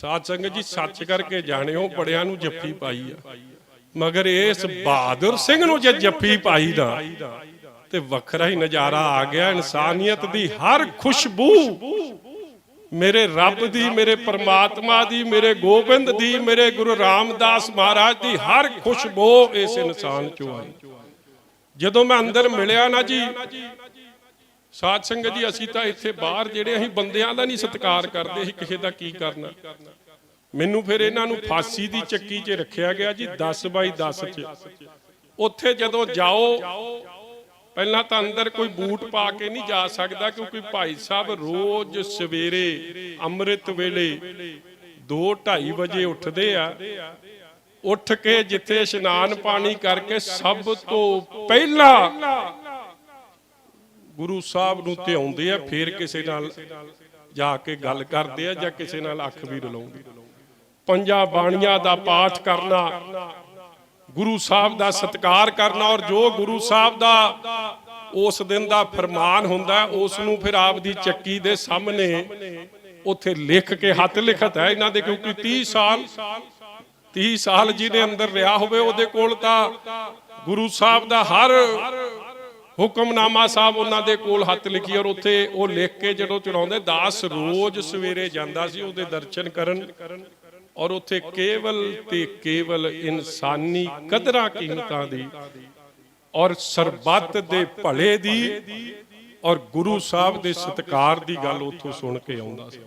ਸਾਧ ਸੰਗਤ ਜੀ, ਸੱਚ ਕਰਕੇ ਜਾਣਿਓ, ਬੜਿਆਂ ਨੂੰ ਜੱਫੀ ਪਾਈ ਆ। ਮਗਰ ਇਸ ਬਹਾਦਰ ਸਿੰਘ ਨੂੰ ਜੇ ਜੱਫੀ ਪਾਈ ਨਾ ਤੇ ਵੱਖਰਾ ਹੀ ਨਜ਼ਾਰਾ ਆ ਗਿਆ। ਇਨਸਾਨੀਅਤ ਦੀ ਹਰ ਖੁਸ਼ਬੂ ਮੇਰੇ ਰੱਬ ਦੀ, ਮੇਰੇ ਪਰਮਾਤਮਾ ਦੀ, ਮੇਰੇ ਗੋਬਿੰਦ ਦੀ, ਮੇਰੇ ਗੁਰੂ ਰਾਮਦਾਸ ਮਹਾਰਾਜ ਦੀ ਹਰ ਖੁਸ਼ਬੂ ਇਸ ਇਨਸਾਨ ਚੋਂ ਆਈ। ਜਦੋਂ ਮੈਂ ਅੰਦਰ ਮਿਲਿਆ ਨਾ ਜੀ ਸਾਧ ਸੰਗਤ ਜੀ, ਅਸੀਂ ਤਾਂ ਇੱਥੇ ਬਾਹਰ ਜਿਹੜੇ ਅਸੀਂ ਬੰਦਿਆਂ ਦਾ ਨਹੀਂ ਸਤਿਕਾਰ ਕਰਦੇ, ਅਸੀਂ ਕਿਸੇ ਦਾ ਕੀ ਕਰਨਾ? ਮੈਨੂੰ ਫਿਰ ਇਹਨਾਂ ਨੂੰ ਫਾਂਸੀ ਦੀ ਚੱਕੀ 'ਚ ਰੱਖਿਆ ਗਿਆ ਜੀ 10 ਬਾਈ 10 'ਚ। ਉੱਥੇ ਜਦੋਂ ਜਾਓ, ਪਹਿਲਾਂ ਤਾਂ ਅੰਦਰ ਕੋਈ ਬੂਟ ਪਾ ਕੇ ਨਹੀਂ ਜਾ ਸਕਦਾ, ਕਿਉਂਕਿ ਭਾਈ ਸਾਹਿਬ ਰੋਜ਼ ਸਵੇਰੇ ਅੰਮ੍ਰਿਤ ਵੇਲੇ 2:30 ਵਜੇ ਉੱਠਦੇ ਆ। ਉੱਠ ਕੇ ਜਿੱਥੇ ਇਸ਼ਨਾਨ ਪਾਣੀ ਕਰਕੇ ਸਭ ਤੋਂ ਪਹਿਲਾਂ ਗੁਰੂ ਸਾਹਿਬ ਨੂੰ ਧਿਆਉਂਦੇ ਆ, ਫਿਰ ਕਿਸੇ ਨਾਲ ਜਾ ਕੇ ਗੱਲ ਕਰਦੇ ਆ ਜਾਂ ਕਿਸੇ ਨਾਲ ਅੱਖ ਵੀ ਰਲਾਉਂਦੇ ਪੰਜਾਂ ਬਾਣੀਆਂ ਦਾ ਪਾਠ ਕਰਨਾ, ਗੁਰੂ ਸਾਹਿਬ ਦਾ ਸਤਿਕਾਰ ਕਰਨਾ ਔਰ ਜੋ ਗੁਰੂ ਸਾਹਿਬ ਦਾ ਉਸ ਦਿਨ ਦਾ ਫਰਮਾਨ ਹੁੰਦਾ, ਉਸ ਨੂੰ ਫਿਰ ਆਪ ਦੀ ਚੱਕੀ ਦੇ ਸਾਹਮਣੇ ਉੱਥੇ ਲਿਖ ਕੇ ਹੱਥ ਲਿਖਤ ਹੈ ਇਹਨਾਂ ਦੇ, ਕਿਉਂਕਿ 30 ਸਾਲ 30 ਸਾਲ ਜਿਹਨੇ ਅੰਦਰ ਰਿਹਾ ਹੋਵੇ, ਉਹਦੇ ਕੋਲ ਤਾਂ ਗੁਰੂ ਸਾਹਿਬ ਦਾ ਹਰ ਹੁਕਮਨਾਮਾ ਸਾਹਿਬ ਉਹਨਾਂ ਦੇ ਕੋਲ ਹੱਥ ਲਿਖੀ ਔਰ ਉੱਥੇ ਉਹ ਲਿਖ ਕੇ ਜਦੋਂ ਚੜਾਉਂਦੇ ਦਾਸ ਰੋਜ਼ ਸਵੇਰੇ ਜਾਂਦਾ ਸੀ ਉਹਦੇ ਦਰਸ਼ਨ ਕਰਨ ਔਰ ਉੱਥੇ ਕੇਵਲ ਤੇ ਕੇਵਲ ਇਨਸਾਨੀ ਕਦਰਾਂ ਕੀਮਤਾਂ ਦੀ ਔਰ ਸਰਬੱਤ ਦੇ ਭਲੇ ਦੀ ਔਰ ਗੁਰੂ ਸਾਹਿਬ ਦੇ ਸਤਿਕਾਰ ਦੀ ਗੱਲ ਉੱਥੋਂ ਸੁਣ ਕੇ ਆਉਂਦਾ ਸੀ।